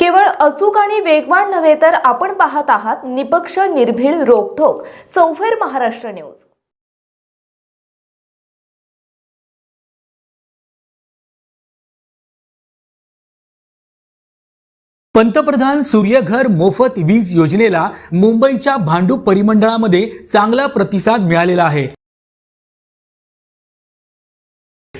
केवळ अचूक आणि वेगवान नव्हे तर आपण पाहत आहात निपक्ष निर्भीड रोखोक चौफेर महाराष्ट्र न्यूज. पंतप्रधान सूर्यघर मोफत वीज योजनेला मुंबईच्या भांडूप परिमंडळामध्ये चांगला प्रतिसाद मिळालेला आहे.